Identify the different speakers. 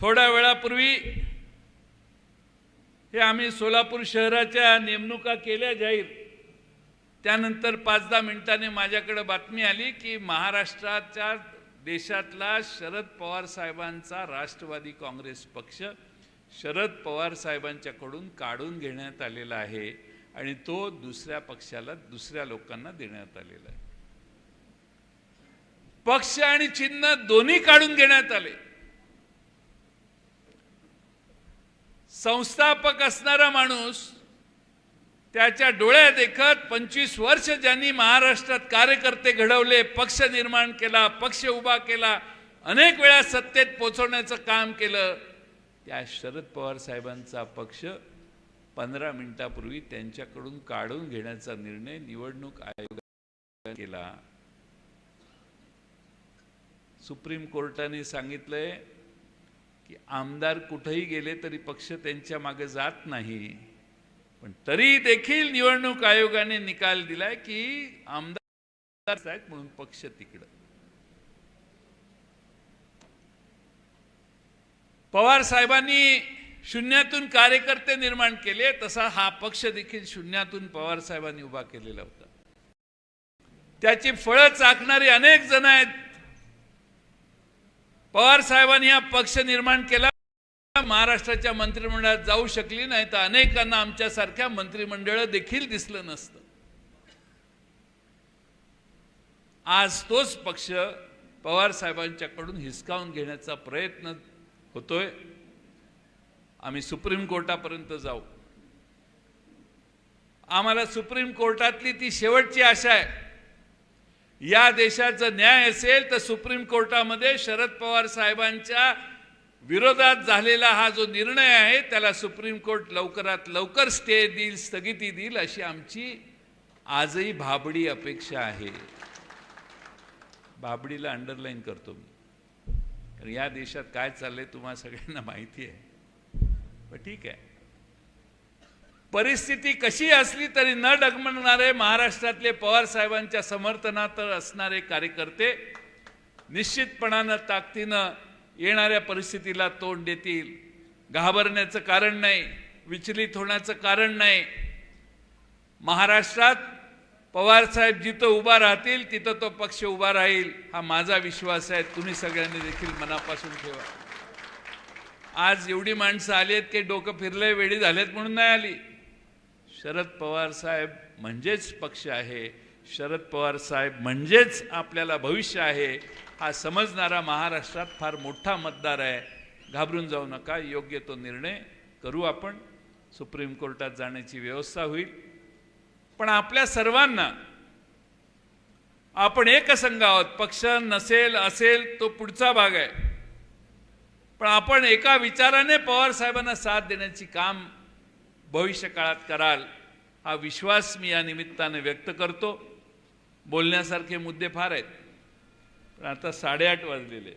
Speaker 1: थोड्या वेळापूर्वी हे आम्ही सोलापूर शहराच्या नेमणुका केल्या जाहीर. त्यानंतर पाच दहा मिनिटांनी माझ्याकडे बातमी आली की महाराष्ट्राच्या देशातला शरद पवार साहेबांचा राष्ट्रवादी काँग्रेस पक्ष शरद पवार साहेबांच्याकडून काढून घेण्यात आलेला आहे आणि तो दुसऱ्या पक्षाला दुसऱ्या लोकांना देण्यात आलेला आहे. पक्ष आणि चिन्ह दोन्ही काढून घेण्यात आले. संस्थापक असणारा माणूस त्याच्या डोळ्या देखत पंचवीस वर्ष ज्यांनी महाराष्ट्रात कार्यकर्ते घडवले पक्ष निर्माण केला पक्ष उभा केला अनेक वेळा सत्तेत पोचवण्याचं काम केलं त्या शरद पवार साहेबांचा पक्ष पंधरा मिनिटापूर्वी त्यांच्याकडून काढून घेण्याचा निर्णय निवडणूक आयोगाने केला. सुप्रीम कोर्टाने सांगितलंय की आमदार कुठेही गेले तरी पक्ष त्यांच्या मागे जात नाही. पण तरी देखील निवडणूक आयोगाने निकाल दिलाय की आमदार साहेब म्हणून पक्ष तिकडं. पवार साहेबांनी शून्यातून कार्यकर्ते निर्माण केले तसा हा पक्ष देखील शून्यातून पवार साहेबांनी उभा केलेला होता. त्याची फळं चाकणारी अनेक जण आहेत पवार साहेबांनी हा पक्ष निर्माण केला. महाराष्ट्राच्या मंत्रिमंडळात जाऊ शकली नाही तर अनेकांना आमच्यासारख्या मंत्रिमंडळ देखील दिसलं नसतं. आज तोच पक्ष पवार साहेबांच्याकडून हिसकावून घेण्याचा प्रयत्न होतोय. आम्ही सुप्रीम कोर्टापर्यंत जाऊ. आम्हाला सुप्रीम कोर्टातली ती शेवटची आशा आहे. या देशाचं न्याय असेल तर सुप्रीम कोर्टामध्ये शरद पवार साहेबांच्या विरोधात झालेला हा जो निर्णय आहे त्याला सुप्रीम कोर्ट लवकरात लवकर स्टे देईल स्थगिती देईल अशी आमची आजही भाबडी अपेक्षा आहे. भाबडीला अंडरलाईन करतो मी. कारण या देशात काय चाललंय तुम्हाला सगळ्यांना माहिती आहे. पण ठीक आहे. परिस्थिती कशी असली तरी न डगमगणारे महाराष्ट्रातले पवार साहेबांच्या समर्थनात असणारे कार्यकर्ते निश्चितपणानं ताकदीनं येणाऱ्या परिस्थितीला तोंड देतील. घाबरण्याचं कारण नाही विचलित होण्याचं कारण नाही. महाराष्ट्रात पवार साहेब जिथं उभा राहतील तिथं तो पक्ष उभा राहील हा माझा विश्वास आहे. तुम्ही सगळ्यांनी देखील मनापासून ठेवा. आज एवढी माणसं आली आहेत की डोकं फिरलंय वेळी झालेत म्हणून नाही आली. शरद पवार साहेब म्हणजेच पक्ष आहे. शरद पवार साहेब म्हणजेच आपल्याला भविष्य आहे. हा समजणारा महाराष्ट्रात फार मोठा मतदार आहे. घाबरून जाऊ नका योग्य तो निर्णय करू आपण. सुप्रीम कोर्टात जाण्याची व्यवस्था होईल. पण आपल्या सर्वांना आपण एकसंघ आहोत. पक्ष नसेल असेल तो पुढचा भाग आहे. पण आपण एका विचाराने पवार साहेबांना साथ देण्याची काम भविष्यकाळात कराल हा विश्वास मी या निमित्ताने व्यक्त करतो. बोलण्यासारखे मुद्दे फार आहेत. पण आता साडेआठ वाजलेले.